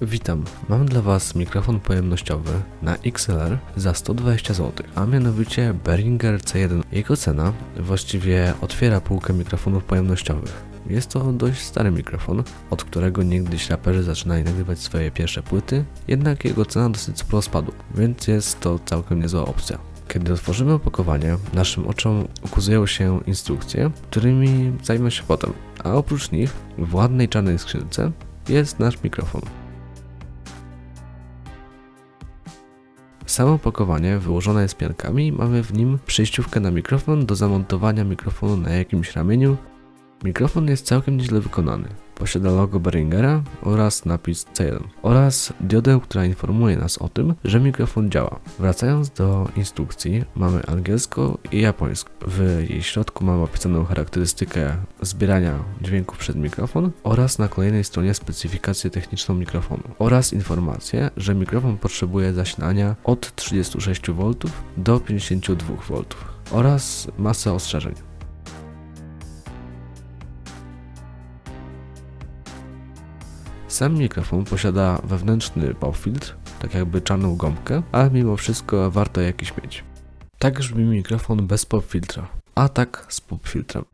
Witam, mam dla Was mikrofon pojemnościowy na XLR za 120 zł, a mianowicie Behringer C1. Jego cena właściwie otwiera półkę mikrofonów pojemnościowych. Jest to dość stary mikrofon, od którego niegdyś raperzy zaczynali nagrywać swoje pierwsze płyty, jednak jego cena dosyć sporo spadła, więc jest to całkiem niezła opcja. Kiedy otworzymy opakowanie, naszym oczom ukazują się instrukcje, którymi zajmę się potem, a oprócz nich w ładnej czarnej skrzynce jest nasz mikrofon. Samo opakowanie wyłożone jest piankami mamy w nim przejściówkę na mikrofon do zamontowania mikrofonu na jakimś ramieniu. Mikrofon jest całkiem nieźle wykonany. Posiada logo Behringera oraz napis C1 oraz diodę, która informuje nas o tym, że mikrofon działa. Wracając do instrukcji, mamy angielsko i japońsko. W jej środku mamy opisaną charakterystykę zbierania dźwięków przez mikrofon oraz na kolejnej stronie specyfikację techniczną mikrofonu oraz informację, że mikrofon potrzebuje zasilania od 36V do 52V oraz masę ostrzeżeń. Sam mikrofon posiada wewnętrzny pop-filtr, tak jakby czarną gąbkę, ale mimo wszystko warto jakiś mieć. Tak brzmi mikrofon bez pop-filtra, a tak z pop-filtrem.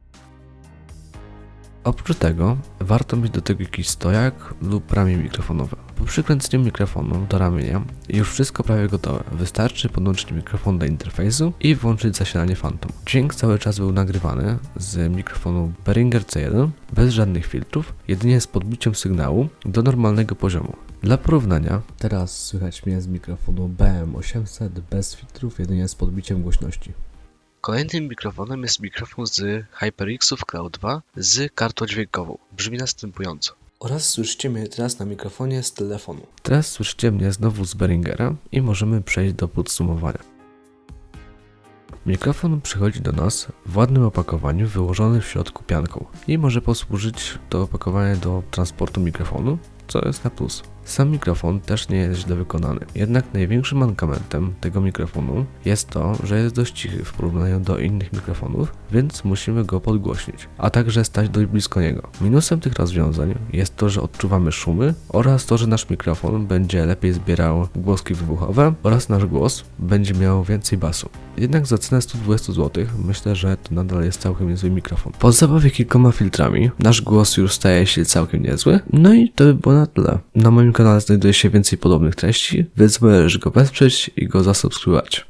Oprócz tego warto mieć do tego jakiś stojak lub ramię mikrofonowe. Po przykręceniu mikrofonu do ramienia już wszystko prawie gotowe. Wystarczy podłączyć mikrofon do interfejsu i włączyć zasilanie Phantom. Dźwięk cały czas był nagrywany z mikrofonu Behringer C1 bez żadnych filtrów, jedynie z podbiciem sygnału do normalnego poziomu. Dla porównania, teraz słychać mnie z mikrofonu BM800 bez filtrów, jedynie z podbiciem głośności. Kolejnym mikrofonem jest mikrofon z HyperXów Cloud 2 z kartą dźwiękową. Brzmi następująco. Oraz słyszycie mnie teraz na mikrofonie z telefonu. Teraz słyszycie mnie znowu z Behringera i możemy przejść do podsumowania. Mikrofon przychodzi do nas w ładnym opakowaniu wyłożony w środku pianką i może posłużyć to opakowanie do transportu mikrofonu, co jest na plus. Sam mikrofon też nie jest źle wykonany. Jednak największym mankamentem tego mikrofonu jest to, że jest dość cichy w porównaniu do innych mikrofonów, więc musimy go podgłośnić, a także stać dość blisko niego. Minusem tych rozwiązań jest to, że odczuwamy szumy oraz to, że nasz mikrofon będzie lepiej zbierał głoski wybuchowe oraz nasz głos będzie miał więcej basu. Jednak za cenę 120 zł myślę, że to nadal jest całkiem niezły mikrofon. Po zabawie kilkoma filtrami nasz głos już staje się całkiem niezły. No i to by było na tyle. Na moim kanale znajduje się więcej podobnych treści, więc możesz go wesprzeć i go zasubskrybować.